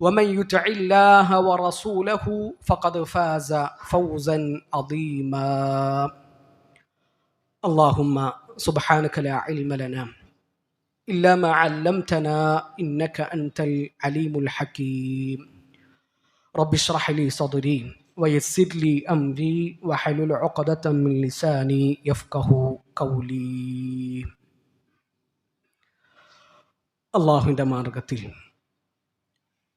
ومن يطع الله ورسوله فقد فاز فوزا عظيما اللهم سبحانك لا علم لنا إلا ما علمتنا إنك أنت العليم الحكيم رب اشرح لي صدري ويسر لي أمري وحلل عقدة من لساني يفقه قولي അള്ളാഹുവിൻ്റെ മാർഗത്തിൽ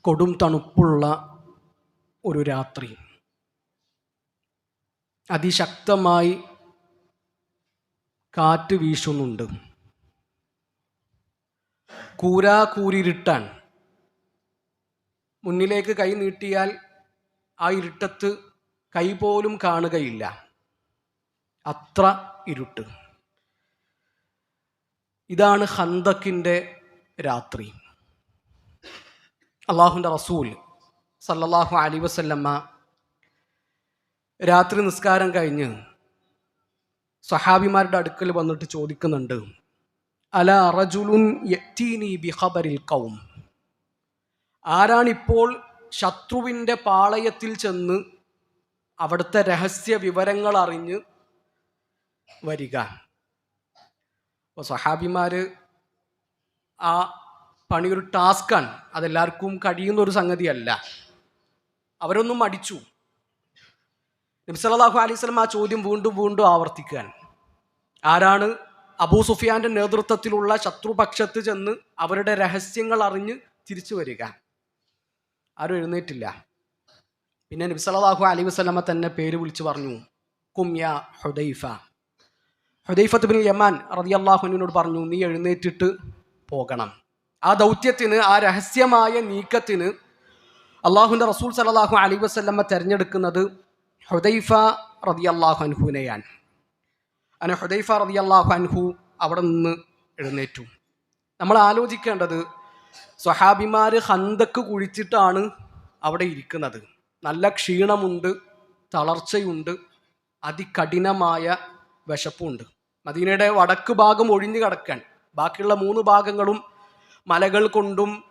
കൊടും തണുപ്പുള്ള ഒരു രാത്രി. അതിശക്തമായി കാറ്റ് വീശുന്നുണ്ട്. കൂരാകൂരിരുട്ടാൻ മുന്നിലേക്ക് കൈ നീട്ടിയാൽ ആ ഇരുട്ടത്ത് കൈ പോലും കാണുകയില്ല. അത്ര ഇരുട്ട്. ഇതാണ് ഹന്തക്കിന്റെ രാത്രി. അള്ളാഹുന്റെ റസൂൽ സല്ലല്ലാഹു അലി വസല്ലമ്മ രാത്രി നിസ്കാരം കഴിഞ്ഞ് സഹാബിമാരുടെ അടുക്കൽ വന്നിട്ട് ചോദിക്കുന്നുണ്ട് അല റജുലുൻ ബിഹബരിൽ കൗം ആരാണിപ്പോൾ ശത്രുവിന്റെ പാളയത്തിൽ ചെന്ന് അവിടുത്തെ രഹസ്യ വിവരങ്ങൾ അറിഞ്ഞ് വരിക? അപ്പോൾ സഹാബിമാർ ആ പണി ഒരു ടാസ്ക്കാണ്. അതെല്ലാവർക്കും കഴിയുന്ന ഒരു സംഗതിയല്ല. അവരൊന്നും മടിച്ചു. നബ്സലാഹു അലൈഹി സ്വലം ആ ചോദ്യം വീണ്ടും വീണ്ടും ആവർത്തിക്കുകയാണ്. ആരാണ് അബൂ സുഫിയാന്റെ നേതൃത്വത്തിലുള്ള ശത്രുപക്ഷത്ത് ചെന്ന് അവരുടെ രഹസ്യങ്ങൾ അറിഞ്ഞ് തിരിച്ചു വരിക? ആരും എഴുന്നേറ്റില്ല. പിന്നെ നബ്സലാഹു അലൈഹി വസ്ലമ തന്നെ പേര് വിളിച്ചു പറഞ്ഞു കുമ്യ ഹുദൈഫ. ഹുദൈഫത്ത് ബിൻ യമാൻ റതിയല്ലാഹുവിനോട് പറഞ്ഞു നീ എഴുന്നേറ്റിട്ട് പോകണം. ആ ദൗത്യത്തിന് ആ രഹസ്യമായ നീക്കത്തിന് അള്ളാഹുന്റെ റസൂൽ സലാഹു അലി വസ്ല്ലമ്മ തിരഞ്ഞെടുക്കുന്നത് ഹുദൈഫ റതി അള്ളാഹു അൻഹുവിനെയാണ്. അങ്ങനെ ഹുദൈഫ റതി അള്ളാഹു അൻഹു അവിടെ നിന്ന് എഴുന്നേറ്റു. നമ്മൾ ആലോചിക്കേണ്ടത് സ്വഹാബിമാർ ഹന്തക്ക് കുഴിച്ചിട്ടാണ് അവിടെ ഇരിക്കുന്നത്. നല്ല ക്ഷീണമുണ്ട് തളർച്ചയുണ്ട് അതികഠിനമായ വിശപ്പുണ്ട്. മദീനയുടെ വടക്ക് ഭാഗം ഒഴിഞ്ഞു കിടക്കാൻ ബാക്കിയുള്ള മൂന്ന് ഭാഗങ്ങളും മലകൾ കൊണ്ടും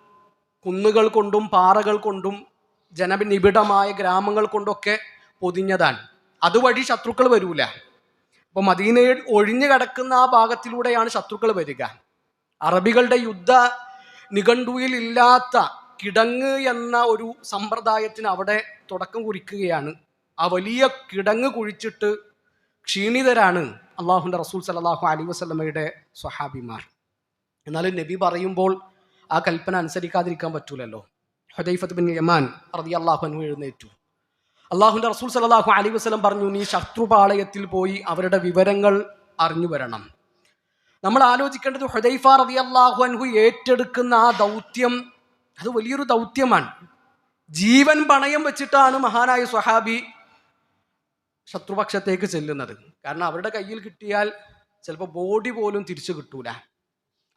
കുന്നുകൾ കൊണ്ടും പാറകൾ കൊണ്ടും ജനനിബിഡമായ ഗ്രാമങ്ങൾ കൊണ്ടൊക്കെ പൊതിഞ്ഞതാണ്. അതുവഴി ശത്രുക്കൾ വരൂല. അപ്പോൾ മദീനയിൽ ഒഴിഞ്ഞു കിടക്കുന്ന ആ ഭാഗത്തിലൂടെയാണ് ശത്രുക്കൾ വരിക. അറബികളുടെ യുദ്ധ നിഘണ്ടുവിൽ ഇല്ലാത്ത കിടങ്ങ് എന്ന ഒരു സമ്പ്രദായത്തിന് അവിടെ തുടക്കം കുറിക്കുകയാണ്. ആ വലിയ കിടങ്ങ് കുഴിച്ചിട്ട് ക്ഷീണിതരാണ് അള്ളാഹുന്റെ റസൂൽ സലാഹു അലി വസ്ലമയുടെ സ്വഹാബിമാർ. എന്നാലും നബി പറയുമ്പോൾ ആ കൽപ്പന അനുസരിക്കാതിരിക്കാൻ പറ്റൂലല്ലോ. ഹുദൈഫത്ത് ബിൻ യമാൻ റതി അള്ളാഹു അനു എഴുന്നേറ്റു. അള്ളാഹുന്റെ റസൂൽ സലാഹു അലി വസ്ലം പറഞ്ഞു നീ ശത്രുപാളയത്തിൽ പോയി അവരുടെ വിവരങ്ങൾ അറിഞ്ഞു വരണം. നമ്മൾ ആലോചിക്കേണ്ടത് ഹുദൈഫ റതി അള്ളാഹു അൻഹു ഏറ്റെടുക്കുന്ന ആ ദൗത്യം അത് വലിയൊരു ദൗത്യമാണ്. ജീവൻ പണയം വെച്ചിട്ടാണ് മഹാനായ സ്വഹാബി ശത്രുപക്ഷത്തേക്ക് ചെല്ലുന്നത്. കാരണം അവരുടെ കയ്യിൽ കിട്ടിയാൽ ചിലപ്പോൾ ബോഡി പോലും തിരിച്ചു കിട്ടൂല.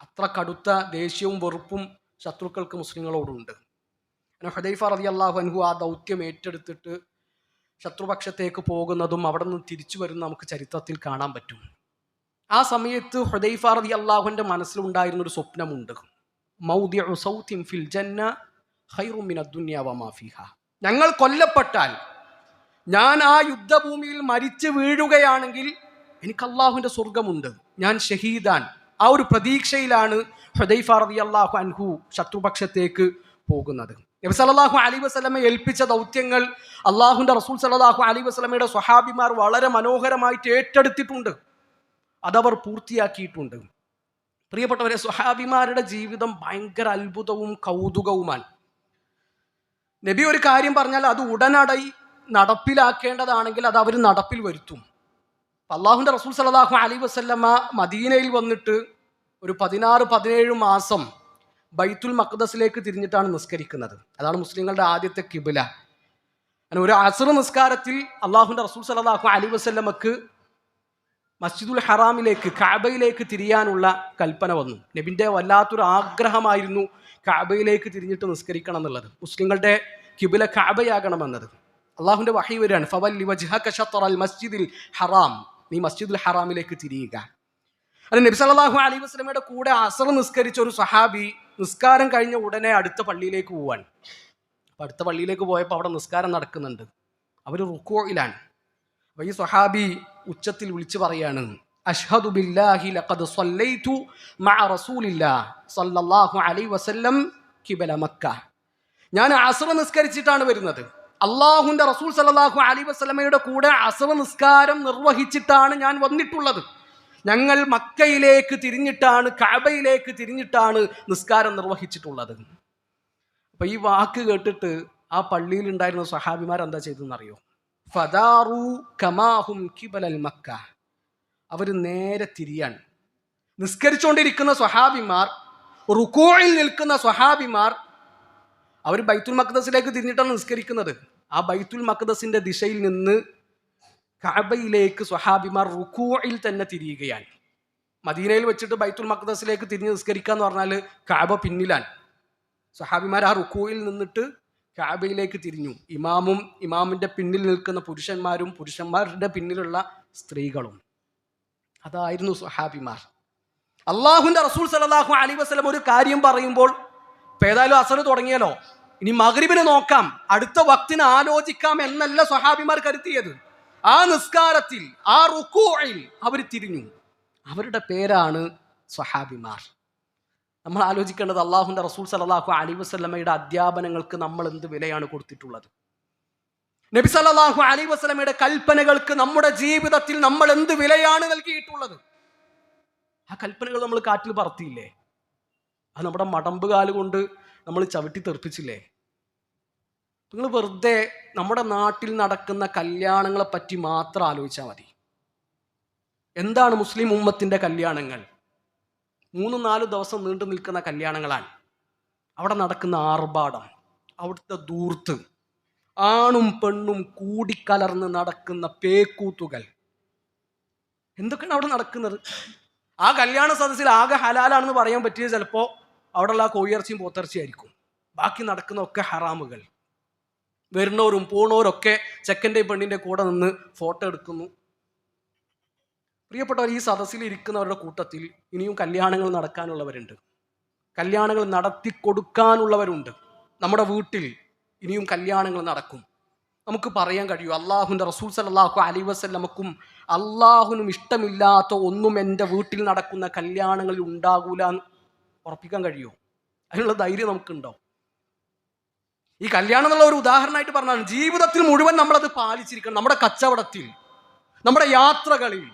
അത്ര കടുത്ത ദേഷ്യവും വെറുപ്പും ശത്രുക്കൾക്ക് മുസ്ലിങ്ങളോടുണ്ട്. അങ്ങനെ ഹുദൈഫ റതി അള്ളാഹു അൻഹു ആ ദൗത്യം ഏറ്റെടുത്തിട്ട് ശത്രുപക്ഷത്തേക്ക് പോകുന്നതും അവിടെ നിന്ന് തിരിച്ചു വരുന്ന നമുക്ക് ചരിത്രത്തിൽ കാണാൻ പറ്റും. ആ സമയത്ത് ഹുദൈഫ റതി അള്ളാഹുവിന്റെ മനസ്സിലുണ്ടായിരുന്നൊരു സ്വപ്നമുണ്ട്. മൗദിഉ സൗത്തിൻ ഫിൽ ജന്ന ഹൈറുമിന മിന മാഫിഹ ഞങ്ങൾ കൊല്ലപ്പെട്ടാൽ ഞാൻ ആ യുദ്ധഭൂമിയിൽ മരിച്ചു വീഴുകയാണെങ്കിൽ എനിക്ക് അള്ളാഹുവിന്റെ സ്വർഗമുണ്ട് ഞാൻ ഷഹീദാൻ. ആ ഒരു പ്രതീക്ഷയിലാണ് ഹുദൈഫ റതി അള്ളാഹു അൻഹു ശത്രുപക്ഷത്തേക്ക് പോകുന്നത്. നബി സല്ലാഹു അലി വസ്ലമെ ഏൽപ്പിച്ച ദൗത്യങ്ങൾ അള്ളാഹുന്റെ റസൂൽ സലാഹു അലി വസ്ലമയുടെ സ്വഹാബിമാർ വളരെ മനോഹരമായിട്ട് ഏറ്റെടുത്തിട്ടുണ്ട്. അതവർ പൂർത്തിയാക്കിയിട്ടുണ്ട്. പ്രിയപ്പെട്ടവരെ സ്വഹാബിമാരുടെ ജീവിതം ഭയങ്കര അത്ഭുതവും കൗതുകവുമാണ്. നബി ഒരു കാര്യം പറഞ്ഞാൽ അത് ഉടനടി നടപ്പിലാക്കേണ്ടതാണെങ്കിൽ അത് അവർ നടപ്പിൽ വരുത്തും. അള്ളാഹുന്റെ റസൂൽ സലാഹു അലി വസല്ലമ മദീനയിൽ വന്നിട്ട് ഒരു പതിനാറ് പതിനേഴ് മാസം ബൈത്തുൽ മഖ്ദസിലേക്ക് തിരിഞ്ഞിട്ടാണ് നിസ്കരിക്കുന്നത്. അതാണ് മുസ്ലിങ്ങളുടെ ആദ്യത്തെ കിബില. അങ്ങനെ ഒരു അസർ നിസ്കാരത്തിൽ അള്ളാഹുന്റെ റസൂൽ സലാഹു അലി വസല്ലമക്ക് മസ്ജിദുൽ ഹറാമിലേക്ക് കാബയിലേക്ക് തിരിയാനുള്ള കൽപ്പന വന്നു. നബിന്റെ വല്ലാത്തൊരു ആഗ്രഹമായിരുന്നു കാബയിലേക്ക് തിരിഞ്ഞിട്ട് നിസ്കരിക്കണം എന്നുള്ളത്. മുസ്ലിങ്ങളുടെ കിബില കാബയാകണമെന്നത്. അള്ളാഹുന്റെ വഹി വരികയാണ് ഫവൽ മസ്ജിദിൽ ഹറാം. നീ മസ്ജിദുൽ ഹറാമിലേക്ക് തിരിയുക. അത് നബി സല്ലല്ലാഹു അലൈഹി വസല്ലമയുടെ കൂടെ അസർ നിസ്കരിച്ച ഒരു സഹാബി നിസ്കാരം കഴിഞ്ഞ ഉടനെ അടുത്ത പള്ളിയിലേക്ക് പോവാൻ അപ്പൊ അടുത്ത പള്ളിയിലേക്ക് പോയപ്പോൾ അവിടെ നിസ്കാരം നടക്കുന്നുണ്ട്. അവർ റുക്കോയിലാണ്. അപ്പോൾ ഈ സ്വഹാബി ഉച്ചത്തിൽ വിളിച്ചു പറയാണ് അഷ്ഹദു ബില്ലാഹി ലഖദ് സ്വല്ലൈതു മഅ റസൂലില്ലാഹ് സ്വല്ലല്ലാഹു അലൈഹി വസല്ലം കിബല മക്ക. ഞാൻ അസർ നിസ്കരിച്ചിട്ടാണ് വരുന്നത്. അള്ളാഹുന്റെ റസൂൽ സല്ലല്ലാഹു അലൈഹി വസല്ലമയുടെ കൂടെ അസർ നിസ്കാരം നിർവഹിച്ചിട്ടാണ് ഞാൻ വന്നിട്ടുള്ളത്. ഞങ്ങൾ മക്കയിലേക്ക് തിരിഞ്ഞിട്ടാണ് കഅബയിലേക്ക് തിരിഞ്ഞിട്ടാണ് നിസ്കാരം നിർവഹിച്ചിട്ടുള്ളത്. അപ്പൊ ഈ വാക്ക് കേട്ടിട്ട് ആ പള്ളിയിൽ ഉണ്ടായിരുന്ന സഹാബിമാർ എന്താ ചെയ്തെന്നറിയോ ഫദാറു കമാഹും കിബലൽ മക്ക. അവർ നേരെ തിരിയാണ്. നിസ്കരിച്ചുകൊണ്ടിരിക്കുന്ന സ്വഹാബിമാർ റുക്കോയിൽ നിൽക്കുന്ന സ്വഹാബിമാർ അവർ ബൈത്തുൽ മക്ദസിലേക്ക് തിരിഞ്ഞിട്ടാണ് നിസ്കരിക്കുന്നത്. ആ ബൈത്തുൽ മക്കദസിന്റെ ദിശയിൽ നിന്ന് കഅബയിലേക്ക് സ്വഹാബിമാർ റുക്കൂയിൽ തന്നെ തിരിയുകയാണ്. മദീനയിൽ വെച്ചിട്ട് ബൈത്തുൽ മക്ദസിലേക്ക് തിരിഞ്ഞ് നിസ്കരിക്കുക എന്ന് പറഞ്ഞാൽ കഅബ പിന്നിലാണ്. സ്വഹാബിമാർ ആ റുക്കൂയിൽ നിന്നിട്ട് കാബയിലേക്ക് തിരിഞ്ഞു. ഇമാമും ഇമാമിന്റെ പിന്നിൽ നിൽക്കുന്ന പുരുഷന്മാരും പുരുഷന്മാരുടെ പിന്നിലുള്ള സ്ത്രീകളും. അതായിരുന്നു സ്വഹാബിമാർ. അള്ളാഹുന്റെ റസൂൽ സലാഹു അലി വസ്ലം ഒരു കാര്യം പറയുമ്പോൾ ഇപ്പൊ ഏതായാലും അസർ തുടങ്ങിയല്ലോ. ഇനി മകരിബിന് നോക്കാം. അടുത്ത വക്തിന് ആലോചിക്കാം എന്നല്ല സ്വഹാബിമാർ കരുത്തിയത് ആ നിസ്കാരത്തിൽ ആ റുക്കോയിൽ അവർ തിരിഞ്ഞു. അവരുടെ പേരാണ് സ്വഹാബിമാർ. നമ്മൾ ആലോചിക്കേണ്ടത് അള്ളാഹുന്റെ റസൂൽ സലാഹു അലി വസ്ലമയുടെ അധ്യാപനങ്ങൾക്ക് നമ്മൾ എന്ത് വിലയാണ് കൊടുത്തിട്ടുള്ളത്? നബി സലാഹു അലി വസ്ലമയുടെ കൽപ്പനകൾക്ക് നമ്മുടെ ജീവിതത്തിൽ നമ്മൾ എന്ത് വിലയാണ് നൽകിയിട്ടുള്ളത്? ആ കൽപ്പനകൾ നമ്മൾ കാറ്റിൽ പറത്തിയില്ലേ? അത് നമ്മുടെ മടമ്പുകാൽ കൊണ്ട് നമ്മൾ ചവിട്ടി തെറിപ്പിച്ചില്ലേ? നിങ്ങൾ വെറുതെ നമ്മുടെ നാട്ടിൽ നടക്കുന്ന കല്യാണങ്ങളെ പറ്റി മാത്രം ആലോചിച്ചാൽ മതി. എന്താണ് മുസ്ലിം ഉമ്മത്തിന്റെ കല്യാണങ്ങൾ? മൂന്ന് നാല് ദിവസം നീണ്ടു നിൽക്കുന്ന കല്യാണങ്ങളാണ് അവിടെ നടക്കുന്ന ആർഭാടം അവിടുത്തെ ദൂർത്ത് ആണും പെണ്ണും കൂടിക്കലർന്ന് നടക്കുന്ന പേക്കൂത്തുകൾ എന്തൊക്കെയാണ് അവിടെ നടക്കുന്നത്? ആ കല്യാണ സദസ്സിൽ ആകെ ഹലാലാണെന്ന് പറയാൻ പറ്റിയത് ചിലപ്പോൾ അവിടെയുള്ള ആ പോത്തിറച്ചിയായിരിക്കും ബാക്കി ആയിരിക്കും. ഒക്കെ ഹറാമുകൾ. വരുന്നവരും പോണവരൊക്കെ ചെക്കന്റെ പെണ്ണിന്റെ കൂടെ നിന്ന് ഫോട്ടോ എടുക്കുന്നു. പ്രിയപ്പെട്ടവർ ഈ സദസ്സിൽ ഇരിക്കുന്നവരുടെ കൂട്ടത്തിൽ ഇനിയും കല്യാണങ്ങൾ നടക്കാനുള്ളവരുണ്ട്. കല്യാണങ്ങൾ നടത്തി കൊടുക്കാനുള്ളവരുണ്ട്. നമ്മുടെ വീട്ടിൽ ഇനിയും കല്യാണങ്ങൾ നടക്കും. നമുക്ക് പറയാൻ കഴിയും അള്ളാഹുന്റെ റസൂൽ സലാഹു അലി വസ്ലമക്കും അള്ളാഹുനും ഇഷ്ടമില്ലാത്ത ഒന്നും എന്റെ വീട്ടിൽ നടക്കുന്ന കല്യാണങ്ങളിൽ ഉണ്ടാകൂല എന്ന് ഉറപ്പിക്കാൻ കഴിയുമോ? അതിനുള്ള ധൈര്യം നമുക്കുണ്ടോ? ഈ കല്യാണം എന്നുള്ള ഒരു ഉദാഹരണമായിട്ട് പറഞ്ഞാൽ ജീവിതത്തിൽ മുഴുവൻ നമ്മളത് പാലിച്ചിരിക്കണം. നമ്മുടെ കച്ചവടത്തിൽ നമ്മുടെ യാത്രകളിൽ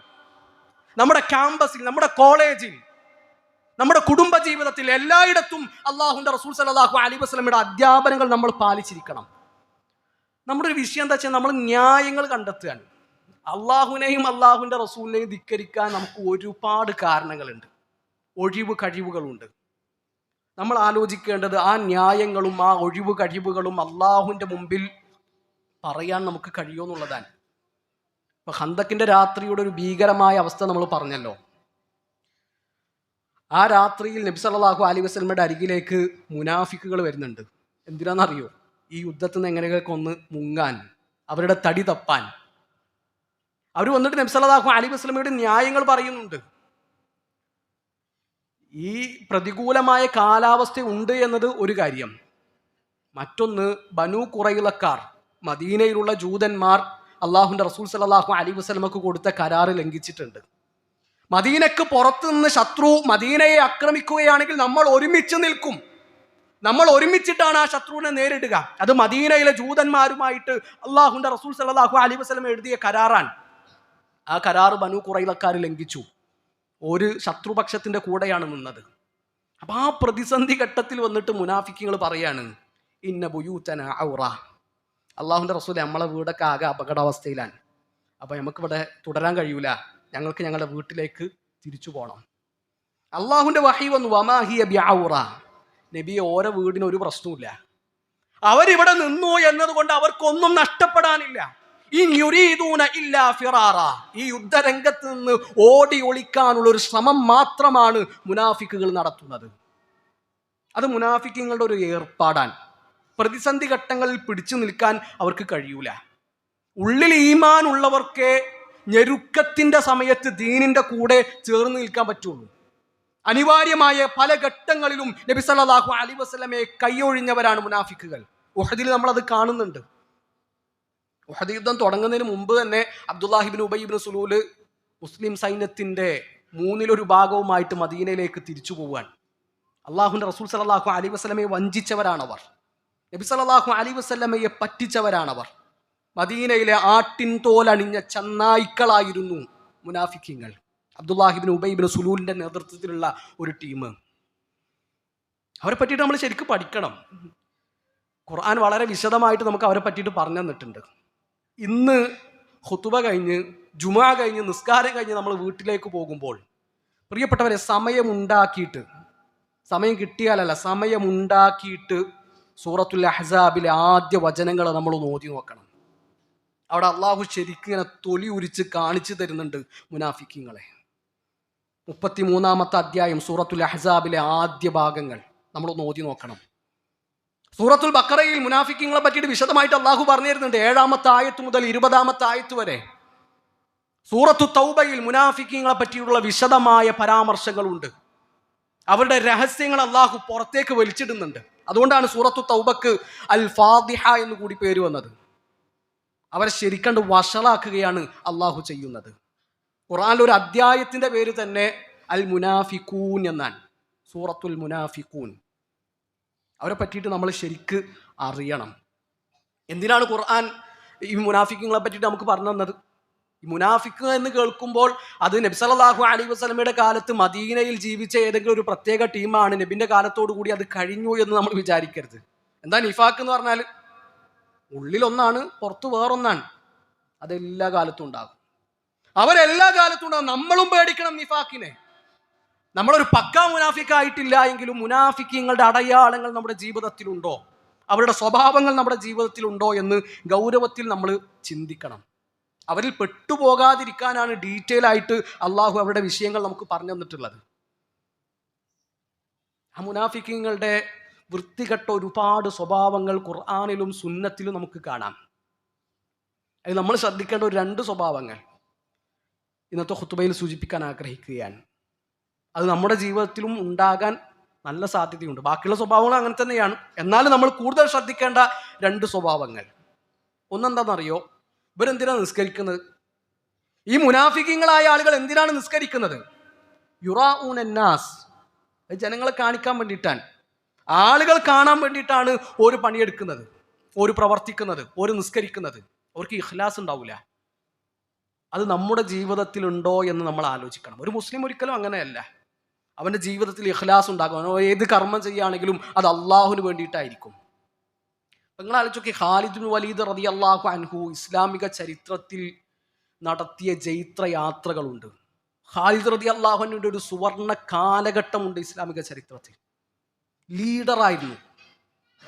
നമ്മുടെ ക്യാമ്പസിൽ നമ്മുടെ കോളേജിൽ നമ്മുടെ കുടുംബ ജീവിതത്തിൽ എല്ലായിടത്തും അള്ളാഹുന്റെ റസൂൽ സലാഹു അലി വസ്ലമിയുടെ അധ്യാപനങ്ങൾ നമ്മൾ പാലിച്ചിരിക്കണം. നമ്മുടെ ഒരു വിഷയം എന്താ വെച്ചാൽ നമ്മൾ ന്യായങ്ങൾ കണ്ടെത്തുകയാണ്. അള്ളാഹുവിനെയും അള്ളാഹുവിന്റെ റസൂലിനെയും ധിക്കരിക്കാൻ നമുക്ക് ഒരുപാട് കാരണങ്ങളുണ്ട്. ഒഴിവ് കഴിവുകളുണ്ട്. നമ്മൾ ആലോചിക്കേണ്ടത് ആ ന്യായങ്ങളും ആ ഒഴിവ് കഴിവുകളും അള്ളാഹുവിന്റെ മുമ്പിൽ പറയാൻ നമുക്ക് കഴിയുമെന്നുള്ളതാണ് ഇപ്പൊ ഹന്തക്കിന്റെ രാത്രിയുടെ ഒരു ഭീകരമായ അവസ്ഥ നമ്മൾ പറഞ്ഞല്ലോ. ആ രാത്രിയിൽ നബി സല്ലല്ലാഹു അലൈഹി വസ്ലമയുടെ അരികിലേക്ക് മുനാഫിക്കുകൾ വരുന്നുണ്ട്. എന്തിനാണെന്നറിയോ? ഈ യുദ്ധത്തിൽ നിന്ന് എങ്ങനെയൊക്കെ ഒന്ന് മുങ്ങാൻ അവരുടെ തടി തപ്പാൻ. അവർ വന്നിട്ട് നബി സല്ലല്ലാഹു അലി വസ്ലമയുടെ ന്യായങ്ങൾ പറയുന്നുണ്ട്. ഈ പ്രതികൂലമായ കാലാവസ്ഥ ഉണ്ട് എന്നത് ഒരു കാര്യം. മറ്റൊന്ന് ബനു കുറയിലക്കാർ മദീനയിലുള്ള ജൂതന്മാർ അള്ളാഹുന്റെ റസൂൽ സലാഹു അലി വസ്ലമക്ക് കൊടുത്ത കരാറ് ലംഘിച്ചിട്ടുണ്ട്. മദീനക്ക് പുറത്തു നിന്ന് ശത്രു മദീനയെ ആക്രമിക്കുകയാണെങ്കിൽ നമ്മൾ ഒരുമിച്ച് നിൽക്കും. നമ്മൾ ഒരുമിച്ചിട്ടാണ് ആ ശത്രുവിനെ നേരിടുക. അത് മദീനയിലെ ജൂതന്മാരുമായിട്ട് അള്ളാഹുന്റെ റസൂൽ സലാഹു അലി വസ്ലം എഴുതിയ കരാറാണ്. ആ കരാറ് ബനു കുറയിലക്കാർ ലംഘിച്ചു. ഒരു ശത്രുപക്ഷത്തിന്റെ കൂടെയാണ് നിന്നത്. അപ്പം ആ പ്രതിസന്ധി ഘട്ടത്തിൽ വന്നിട്ട് മുനാഫിക്കുകൾ പറയാണ് ഇന്ന ബുയൂത്തന ഔറ. അള്ളാഹുന്റെ റസൂൽ നമ്മളെ വീടൊക്കെ ആകെ അപകടാവസ്ഥയിലാണ്. അപ്പോൾ നമുക്കിവിടെ തുടരാൻ കഴിയൂല. ഞങ്ങൾക്ക് ഞങ്ങളുടെ വീട്ടിലേക്ക് തിരിച്ചു പോകണം അള്ളാഹുന്റെ വഹി വന്നു വമാഹിയ ബ്യാവുറ നബി ഓരോ വീടിന് ഒരു പ്രശ്നവുമില്ല. അവരിവിടെ നിന്നു എന്നതുകൊണ്ട് അവർക്കൊന്നും നഷ്ടപ്പെടാനില്ല. ഈ യുദ്ധരംഗത്ത് നിന്ന് ഓടി ഒളിക്കാനുള്ള ഒരു ശ്രമം മാത്രമാണ് മുനാഫിക്കുകൾ നടത്തുന്നത്. അത് മുനാഫിക്കുകളുടെ ഒരു ഏർപ്പാടാണ്. പ്രതിസന്ധി ഘട്ടങ്ങളിൽ പിടിച്ചു നിൽക്കാൻ അവർക്ക് കഴിയൂല. ഉള്ളിൽ ഈമാൻ ഉള്ളവർക്കേ ഞെരുക്കത്തിന്റെ സമയത്ത് ദീനിന്റെ കൂടെ ചേർന്ന് നിൽക്കാൻ പറ്റുള്ളൂ. അനിവാര്യമായ പല ഘട്ടങ്ങളിലും നബി സല്ലല്ലാഹു അലൈഹി വസല്ലമയെ കൈയൊഴിഞ്ഞവരാണ് മുനാഫിക്കുകൾ. ഉഹദിൽ നമ്മൾ അത് കാണുന്നുണ്ട്. ഉഹദ് യുദ്ധം തുടങ്ങുന്നതിന് മുമ്പ് തന്നെ അബ്ദുല്ലാഹിബിൻ ഉബൈബിൻ സുലൂൽ മുസ്ലിം സൈന്യത്തിന്റെ മൂന്നിലൊരു ഭാഗവുമായിട്ട് മദീനയിലേക്ക് തിരിച്ചു പോവാൻ അള്ളാഹുന്റെ റസൂൽ സലാഹു അലി വസ്ലമയെ വഞ്ചിച്ചവരാണവർ. നബി സലാഹു അലി വസ്ലമയെ പറ്റിച്ചവരാണവർ. മദീനയിലെ ആട്ടിൻ തോലണിഞ്ഞ ചന്നായിക്കളായിരുന്നു മുനാഫിക്കിങ്ങൾ. അബ്ദുല്ലാഹിബിൻ ഉബൈബിൻ സുലൂലിന്റെ നേതൃത്വത്തിലുള്ള ഒരു ടീം. അവരെ പറ്റിയിട്ട് നമ്മൾ ശരിക്കും പഠിക്കണം. ഖുർആൻ വളരെ വിശദമായിട്ട് നമുക്ക് അവരെ പറ്റിയിട്ട് പറഞ്ഞു തന്നിട്ടുണ്ട്. ഇന്ന് ഹുത്തുബ കഴിഞ്ഞ് ജുമാ കഴിഞ്ഞ് നിസ്കാരം കഴിഞ്ഞ് നമ്മൾ വീട്ടിലേക്ക് പോകുമ്പോൾ പ്രിയപ്പെട്ടവരെ സമയമുണ്ടാക്കിയിട്ട് സമയം കിട്ടിയാലല്ല സമയമുണ്ടാക്കിയിട്ട് സൂറത്തുൽ അഹ്സാബിലെ ആദ്യ വചനങ്ങൾ നമ്മൾ നോതി നോക്കണം. അവിടെ അള്ളാഹു ശരിക്കും ഇങ്ങനെ തൊലി ഉരിച്ച് കാണിച്ചു തരുന്നുണ്ട് മുനാഫിക്കിങ്ങളെ. മുപ്പത്തി മൂന്നാമത്തെ അധ്യായം സൂറത്തുൽ അഹ്സാബിലെ ആദ്യ ഭാഗങ്ങൾ നമ്മൾ നോതി നോക്കണം. സൂറത്തുൽ ബക്കറയിൽ മുനാഫിക്കിങ്ങളെ പറ്റിയിട്ട് വിശദമായിട്ട് അള്ളാഹു പറഞ്ഞു തരുന്നുണ്ട് ഏഴാമത്തെ ആയത്ത് മുതൽ ഇരുപതാമത്തെ ആയത്ത് വരെ. സൂറത്തു തൗബയിൽ മുനാഫിക്കിങ്ങളെ പറ്റിയുള്ള വിശദമായ പരാമർശങ്ങളുണ്ട്. അവരുടെ രഹസ്യങ്ങൾ അള്ളാഹു പുറത്തേക്ക് വലിച്ചിടുന്നുണ്ട്. അതുകൊണ്ടാണ് സൂറത്തു തൗബക്ക് അൽ ഫാദിഹ എന്ന് കൂടി പേര് വന്നത്. അവരെ ശരിക്കണ്ട് വഷളാക്കുകയാണ് അള്ളാഹു ചെയ്യുന്നത്. ഖുറാനിൽ ഒരു അധ്യായത്തിന്റെ പേര് തന്നെ അൽ മുനാഫിക്കൂൻ എന്നാണ്. സൂറത്തുൽ മുനാഫിക്കൂൻ അവരെ പറ്റിയിട്ട് നമ്മൾ ശരിക്ക് അറിയണം. എന്തിനാണ് ഖുർആൻ ഈ മുനാഫിക്കുകളെ പറ്റിയിട്ട് നമുക്ക് പറഞ്ഞു തന്നത്? ഈ എന്ന് കേൾക്കുമ്പോൾ അത് നബി സല്ലല്ലാഹു അലൈഹി വസല്ലമയുടെ കാലത്ത് മദീനയിൽ ജീവിച്ച ഏതെങ്കിലും ഒരു പ്രത്യേക ടീമാണ് നബിന്റെ കാലത്തോടു കൂടി അത് കഴിഞ്ഞു എന്ന് നമ്മൾ വിചാരിക്കരുത്. എന്താ നിഫാക്ക് എന്ന് പറഞ്ഞാൽ ഉള്ളിലൊന്നാണ് പുറത്ത് വേറൊന്നാണ്. അതെല്ലാ കാലത്തും ഉണ്ടാകും. അവരെല്ലാ കാലത്തും ഉണ്ടാകും. നമ്മളും പേടിക്കണം നിഫാക്കിനെ നമ്മളൊരു പക്ക മുനാഫിക്കായിട്ടില്ല എങ്കിലും മുനാഫിക്കങ്ങളുടെ അടയാളങ്ങൾ നമ്മുടെ ജീവിതത്തിലുണ്ടോ? അവരുടെ സ്വഭാവങ്ങൾ നമ്മുടെ ജീവിതത്തിലുണ്ടോ എന്ന് ഗൗരവത്തിൽ നമ്മൾ ചിന്തിക്കണം. അവരിൽ പെട്ടുപോകാതിരിക്കാനാണ് ഡീറ്റെയിൽ ആയിട്ട് അള്ളാഹു അവരുടെ വിഷയങ്ങൾ നമുക്ക് പറഞ്ഞു തന്നിട്ടുള്ളത്. ആ മുനാഫിക്കങ്ങളുടെ വൃത്തികെട്ട ഒരുപാട് സ്വഭാവങ്ങൾ ഖുർആാനിലും സുന്നത്തിലും നമുക്ക് കാണാം. അത് നമ്മൾ ശ്രദ്ധിക്കേണ്ട ഒരു രണ്ട് സ്വഭാവങ്ങൾ ഇന്നത്തെ ഹുത്തുബയിൽ സൂചിപ്പിക്കാൻ ആഗ്രഹിക്കുകയാണ്. അത് നമ്മുടെ ജീവിതത്തിലും ഉണ്ടാകാൻ നല്ല സാധ്യതയുണ്ട്. ബാക്കിയുള്ള സ്വഭാവങ്ങൾ അങ്ങനെ തന്നെയാണ്. എന്നാലും നമ്മൾ കൂടുതൽ ശ്രദ്ധിക്കേണ്ട രണ്ട് സ്വഭാവങ്ങൾ. ഒന്നെന്താണെന്നറിയോ? ഇവരെന്തിനാണ് നിസ്കരിക്കുന്നത്? ഈ മുനാഫിക്കങ്ങളായ ആളുകൾ എന്തിനാണ് നിസ്കരിക്കുന്നത്? യുറാ ഉനാസ് ജനങ്ങളെ കാണിക്കാൻ വേണ്ടിയിട്ടാണ്. ആളുകൾ കാണാൻ വേണ്ടിയിട്ടാണ് ഒരു പണിയെടുക്കുന്നത്. ഒരു പ്രവർത്തിക്കുന്നത്. ഒരു നിസ്കരിക്കുന്നത്. അവർക്ക് ഇഖ്ലാസ് ഉണ്ടാവില്ല അത് നമ്മുടെ ജീവിതത്തിലുണ്ടോ എന്ന് നമ്മൾ ആലോചിക്കണം. ഒരു മുസ്ലിം ഒരിക്കലും അങ്ങനെയല്ല. അവന്റെ ജീവിതത്തിൽ ഇഖ്ലാസ് ഉണ്ടാകും. അവൻ ഏത് കർമ്മം ചെയ്യുകയാണെങ്കിലും അത് അള്ളാഹുവിന് വേണ്ടിയിട്ടായിരിക്കും. നിങ്ങൾ ആലോചിച്ചൊക്കെ ഖാലിദുൻ വലീദ് റതി അള്ളാഹു അൻഹു ഇസ്ലാമിക ചരിത്രത്തിൽ നടത്തിയ ജൈത്രയാത്രകളുണ്ട് ഖാലിദ് റതി അള്ളാഹുവിന്റെ ഒരു സുവർണ കാലഘട്ടമുണ്ട് ഇസ്ലാമിക ചരിത്രത്തിൽ. ലീഡറായിരുന്നു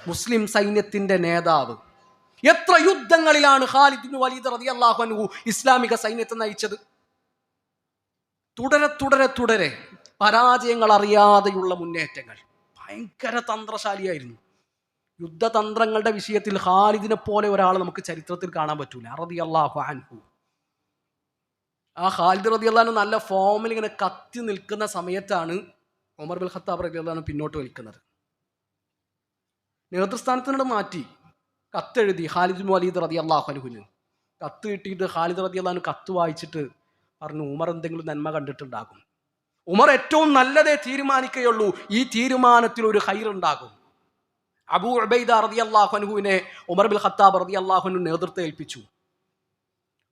മുസ്ലിം സൈന്യത്തിന്റെ നേതാവ്. എത്ര യുദ്ധങ്ങളിലാണ് ഖാലിദ് വലീദ് റതി അള്ളാഹു അൻഹു ഇസ്ലാമിക സൈന്യത്തെ നയിച്ചത്? തുടരെ തുടരെ തുടരെ. പരാജയങ്ങൾ അറിയാതെയുള്ള മുന്നേറ്റങ്ങൾ. ഭയങ്കര തന്ത്രശാലിയായിരുന്നു. യുദ്ധതന്ത്രങ്ങളുടെ വിഷയത്തിൽ ഖാലിദിനെ പോലെ ഒരാൾ നമുക്ക് ചരിത്രത്തിൽ കാണാൻ പറ്റൂല. അറബി അള്ളാഹു അൻഹു. ആ ഖാലിദ് റതി അള്ളഹാൻ നല്ല ഫോമിൽ ഇങ്ങനെ കത്തി നിൽക്കുന്ന സമയത്താണ് ഒമർ ബിൽ ഖത്താബ് റതി അള്ളഹാൻ പിന്നോട്ട് വലിക്കുന്നത്. നേതൃസ്ഥാനത്തിനോട് മാറ്റി കത്തെഴുതി ഖാലിദ് വലീദ് റതി അള്ളാഹു കത്ത് കിട്ടിയിട്ട് ഖാലിദ് റതി അള്ളഹാൻ കത്ത് വായിച്ചിട്ട് പറഞ്ഞു ഉമർ എന്തെങ്കിലും നന്മ കണ്ടിട്ടുണ്ടാകും. ഉമർ ഏറ്റവും നല്ലതേ തീരുമാനിക്കുകയുള്ളൂ. ഈ തീരുമാനത്തിൽ ഒരു ഹൈറുണ്ടാകും അബൂ ഉബൈദ റതി അള്ളാഹുനുവിനെ ഉമർ ബിൽ ഖത്താബ് റതി അള്ളാഹുനു നേതൃത്വം ഏൽപ്പിച്ചു.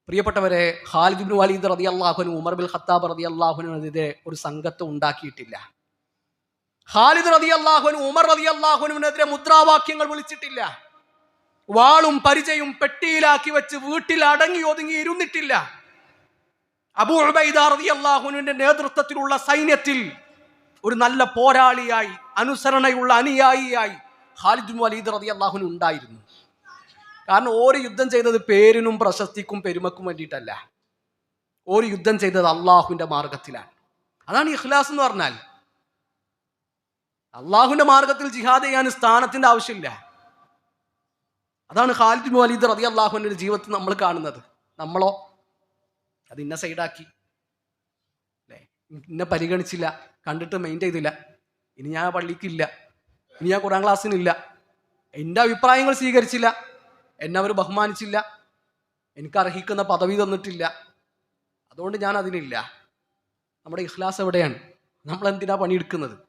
പ്രിയപ്പെട്ടവരെ ഖാലിദ് ബിൻ വലീദ് റതി അള്ളാഹുനു ഉമർ ബിൽ ഖത്താബ് റതി അള്ളാഹുനെതിരെ ഒരു സംഘത്തെ ഉണ്ടാക്കിയിട്ടില്ല. ഖാലിദ് റതി അള്ളാഹുനു ഉമർ റതി അള്ളാഹുനുവിനെതിരെ മുദ്രാവാക്യങ്ങൾ വിളിച്ചിട്ടില്ല. വാളും പരിചയും പെട്ടിയിലാക്കി വെച്ച് വീട്ടിൽ അടങ്ങി ഒതുങ്ങി ഇരുന്നിട്ടില്ല. അബൂ ഉബൈദ നേതൃത്വത്തിലുള്ള സൈന്യത്തിൽ ഒരു നല്ല പോരാളിയായി അനുസരണയുള്ള അനുയായിയായി ഖാലിദ് വലീദ് റതി അള്ളാഹുനു ഉണ്ടായിരുന്നു. കാരണം ഓരോ യുദ്ധം ചെയ്തത് പേരിനും പ്രശസ്തിക്കും പെരുമക്കും വേണ്ടിയിട്ടല്ല. ഓരോ യുദ്ധം ചെയ്തത് അള്ളാഹുവിന്റെ മാർഗത്തിലാണ്. അതാണ് ഇഖ്ലാസ് എന്ന് പറഞ്ഞാൽ. അള്ളാഹുവിന്റെ മാർഗത്തിൽ ജിഹാദ് ചെയ്യാൻ സ്ഥാനത്തിന്റെ ആവശ്യമില്ല. അതാണ് ഖാലിദ് വലീദ് റതി അള്ളാഹുവിന്റെ ജീവിതത്തിൽ നമ്മൾ കാണുന്നത്. നമ്മളോ അത് ഇന്ന സൈഡാക്കി അല്ലേ ഇന്നെ പരിഗണിച്ചില്ല. കണ്ടിട്ട് മെയിൻ ചെയ്തില്ല. ഇനി ഞാൻ പള്ളിക്കില്ല. ഇനി ഞാൻ കുറാൻ ക്ലാസ്സിനില്ല എന്റെ അഭിപ്രായങ്ങൾ സ്വീകരിച്ചില്ല. എന്നെ അവർ ബഹുമാനിച്ചില്ല. എനിക്ക് അർഹിക്കുന്ന പദവി തന്നിട്ടില്ല. അതുകൊണ്ട് ഞാൻ അതിനില്ല. നമ്മുടെ ഇഖ്ലാസ് എവിടെയാണ്? നമ്മൾ എന്തിനാ പണിയെടുക്കുന്നത്?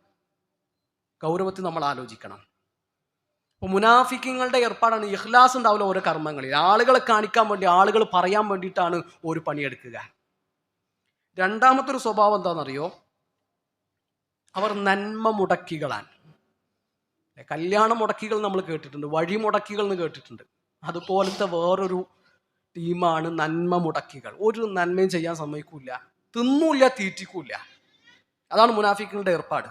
ഗൗരവത്തിൽ നമ്മൾ ആലോചിക്കണം. അപ്പോൾ മുനാഫിക്കങ്ങളുടെ ഏർപ്പാടാണ് ഇഖ്ലാസ് ഉണ്ടാവില്ല ഓരോ കർമ്മങ്ങളിൽ. ആളുകളെ കാണിക്കാൻ വേണ്ടി ആളുകൾ പറയാൻ വേണ്ടിയിട്ടാണ് ഒരു പണിയെടുക്കുക. രണ്ടാമത്തെ ഒരു സ്വഭാവം എന്താണെന്നറിയോ? അവർ നന്മ മുടക്കികളാണ്. കല്യാണ മുടക്കികൾ നമ്മൾ കേട്ടിട്ടുണ്ട് വഴി മുടക്കികൾ എന്ന് കേട്ടിട്ടുണ്ട്. അതുപോലത്തെ വേറൊരു ടീമാണ് നന്മ മുടക്കികൾ. ഒരു നന്മയും ചെയ്യാൻ സമ്മതിക്കൂല തിന്നൂല്ല തീറ്റിക്കൂല. അതാണ് മുനാഫിക്കുകളുടെ ഏർപ്പാട്.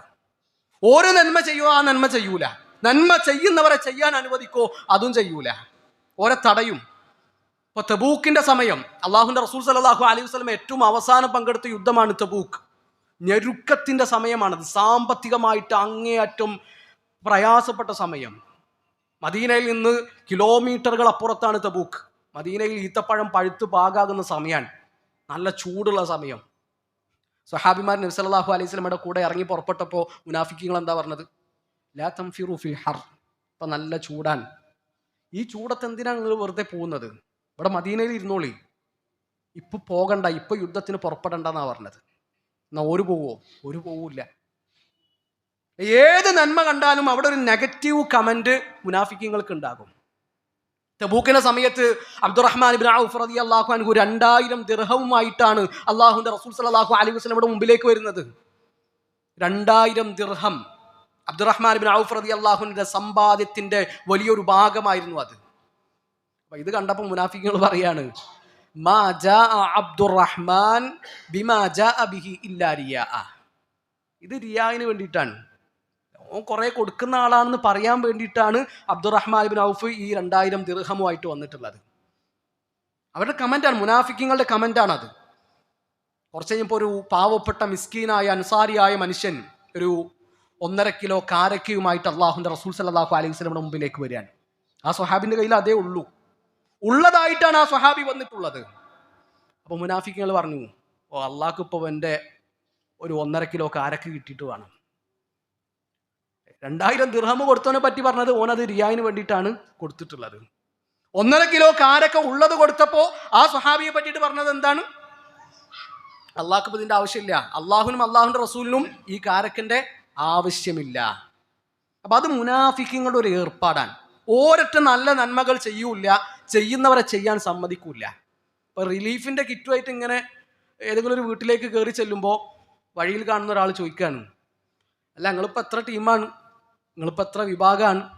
ഓരോ നന്മ ചെയ്യുമോ ആ നന്മ ചെയ്യൂല. നന്മ ചെയ്യുന്നവരെ ചെയ്യാൻ അനുവദിക്കോ അതും ചെയ്യൂല. ഓരെ തടയും. ഇപ്പൊ തബൂക്കിന്റെ സമയം അള്ളാഹുന്റെ റസൂൽ സലാഹു അലൈഹി വസ്ലം ഏറ്റവും അവസാനം പങ്കെടുത്ത യുദ്ധമാണ് തബൂക്ക്. ഞെരുക്കത്തിന്റെ സമയമാണത് സാമ്പത്തികമായിട്ട് അങ്ങേയറ്റം പ്രയാസപ്പെട്ട സമയം. മദീനയിൽ നിന്ന് കിലോമീറ്ററുകൾ അപ്പുറത്താണ് തബൂക്ക്. മദീനയിൽ ഈത്തപ്പഴം പഴുത്ത് പാകാകുന്ന സമയമാണ് നല്ല ചൂടുള്ള സമയം. സഹാബിമാർ നബി സല്ലല്ലാഹു അലൈഹി സ്വലമയുടെ കൂടെ ഇറങ്ങി പുറപ്പെട്ടപ്പോൾ മുനാഫിക്കുകൾ എന്താ പറഞ്ഞത്? ലാ തംഫിറു ഫി ഹർ. ഇപ്പൊ നല്ല ചൂടാൻ ഈ ചൂടത്ത് എന്തിനാണ് നിങ്ങൾ വെറുതെ പോകുന്നത്? ഇവിടെ മദീനയിൽ ഇരുന്നോളി. ഇപ്പൊ പോകണ്ട ഇപ്പൊ യുദ്ധത്തിന് പുറപ്പെടണ്ടെന്നാ പറഞ്ഞത്. എന്നാ ഒരു പോവോ? ഒരു പോവില്ല. ഏത് നന്മ കണ്ടാലും അവിടെ ഒരു നെഗറ്റീവ് കമന്റ് മുനാഫിക്കങ്ങൾക്ക് ഉണ്ടാകും. തബൂക്കിന്റെ സമയത്ത് അബ്ദുറഹ്മാൻ ഇബ്ൻ ഔഫ് റതി അള്ളാഹു അൻഹു രണ്ടായിരം ദിർഹവുമായിട്ടാണ് അള്ളാഹുന്റെ റസൂൽ സലാഹു അലൈഹി വസ്ലമയുടെ മുമ്പിലേക്ക് വരുന്നത്. രണ്ടായിരം ദിർഹം. അബ്ദുറഹ്മാൻ ബിൻ ഔഫ് റതി അള്ളാഹുവിന്റെ സമ്പാദ്യത്തിന്റെ വലിയൊരു ഭാഗമായിരുന്നു അത്. അപ്പം ഇത് കണ്ടപ്പോൾ മുനാഫിക്കുകൾ പറയാണ് മാ ജാ അബ്ദുറഹ്മാൻ ബിമാ ജാ ബിഹി ഇല്ലാ ഇത് റിയാവിന് വേണ്ടിയിട്ടാണ്. ഓൻ കുറെ കൊടുക്കുന്ന ആളാണെന്ന് പറയാൻ വേണ്ടിയിട്ടാണ് അബ്ദുറഹ്മാൻ ബിൻ ഔഫ് ഈ രണ്ടായിരം ദിർഹമുമായിട്ട് വന്നിട്ടുള്ളത്. അവരുടെ കമന്റാണ് മുനാഫിക്കുകളുടെ കമന്റാണ് അത്. കുറച്ച് കഴിഞ്ഞപ്പോൾ ഒരു പാവപ്പെട്ട മിസ്കീനായ അൻസാരിയായ മനുഷ്യൻ ഒരു ഒന്നര കിലോ കാരക്കയുമായിട്ട് അള്ളാഹുന്റെ റസൂൽ സല്ലാഹു അലൈഹി സ്വലമിന്റെ മുമ്പിലേക്ക് വരികയാണ്. ആ സ്വഹാബിന്റെ കയ്യിൽ അതേ ഉള്ളൂ. ഉള്ളതായിട്ടാണ് ആ സ്വഹാബി വന്നിട്ടുള്ളത്. അപ്പോൾ മുനാഫിക്കുകൾ പറഞ്ഞു ഓ അള്ളാഹ്ക്ക് ഇപ്പോൾ എന്റെ ഒരു ഒന്നര കിലോ കാരക്ക് കിട്ടിയിട്ട് വേണം. രണ്ടായിരം ദിർഹം കൊടുത്തവനെ പറ്റി പറഞ്ഞത് ഓനത് റിയായിന് വേണ്ടിയിട്ടാണ് കൊടുത്തിട്ടുള്ളത്. ഒന്നര കിലോ കാരക്ക ഉള്ളത് കൊടുത്തപ്പോൾ ആ സ്വഹാബിയെ പറ്റിയിട്ട് പറഞ്ഞത് എന്താണ്? അള്ളാഹ്ക്ക് ഇതിന്റെ ആവശ്യമില്ല. അള്ളാഹുനും അള്ളാഹുന്റെ റസൂലിനും ഈ കാരക്കന്റെ ആവശ്യമില്ല. അപ്പം അത് മുനാഫിക്കങ്ങളുടെ ഒരു ഏർപ്പാടാണ്. ഓരൊറ്റ നല്ല നന്മകൾ ചെയ്യൂല ചെയ്യുന്നവരെ ചെയ്യാൻ സമ്മതിക്കൂല ഇപ്പം റിലീഫിന്റെ കിറ്റുമായിട്ട് ഇങ്ങനെ ഏതെങ്കിലും ഒരു വീട്ടിലേക്ക് കയറി ചെല്ലുമ്പോൾ വഴിയിൽ കാണുന്ന ഒരാൾ ചോദിക്കാണ് അല്ല നിങ്ങളിപ്പോൾ എത്ര ടീമാണ്? നിങ്ങളിപ്പോൾ എത്ര വിഭാഗമാണ്?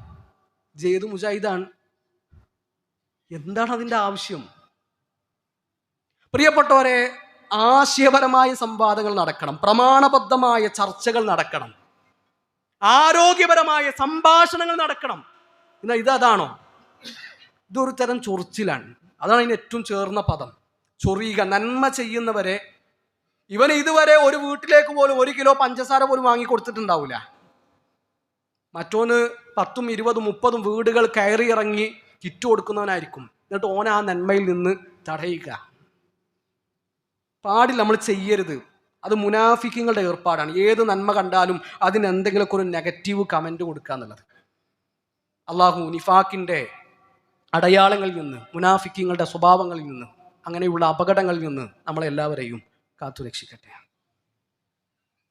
ജയ്ത് മുജാഹിദാണ്. എന്താണ് അതിന്റെ ആവശ്യം? പ്രിയപ്പെട്ടവരെ ആശയപരമായ സംവാദങ്ങൾ നടക്കണം പ്രമാണബദ്ധമായ ചർച്ചകൾ നടക്കണം. ആരോഗ്യപരമായ സംഭാഷണങ്ങൾ നടക്കണം. എന്നാൽ ഇത് അതാണോ? ഇതൊരു തരം ചൊറിച്ചിലാണ്. അതാണ് അതിന് ഏറ്റവും ചേർന്ന പദം. ചൊറിയുക നന്മ ചെയ്യുന്നവരെ ഇവൻ ഇതുവരെ ഒരു വീട്ടിലേക്ക് പോലും ഒരു കിലോ പഞ്ചസാര പോലും വാങ്ങി കൊടുത്തിട്ടുണ്ടാവില്ല മറ്റോന് പത്തും ഇരുപതും മുപ്പതും വീടുകൾ കയറി ഇറങ്ങി കിറ്റ് കൊടുക്കുന്നവനായിരിക്കും. എന്നിട്ട് ഓൻ ആ നന്മയിൽ നിന്ന് തടയുക. പാടില്ല നമ്മൾ ചെയ്യരുത്. അത് മുനാഫിക്കങ്ങളുടെ ഏർപ്പാടാണ്. ഏത് നന്മ കണ്ടാലും അതിന് എന്തെങ്കിലുമൊക്കെ ഒരു നെഗറ്റീവ് കമന്റ് കൊടുക്കുക എന്നുള്ളത്. അള്ളാഹു നിഫാക്കിന്റെ അടയാളങ്ങളിൽ നിന്ന് മുനാഫിക്കങ്ങളുടെ സ്വഭാവങ്ങളിൽ നിന്ന് അങ്ങനെയുള്ള അപകടങ്ങളിൽ നിന്ന് നമ്മളെല്ലാവരെയും കാത്തുരക്ഷിക്കട്ടെ.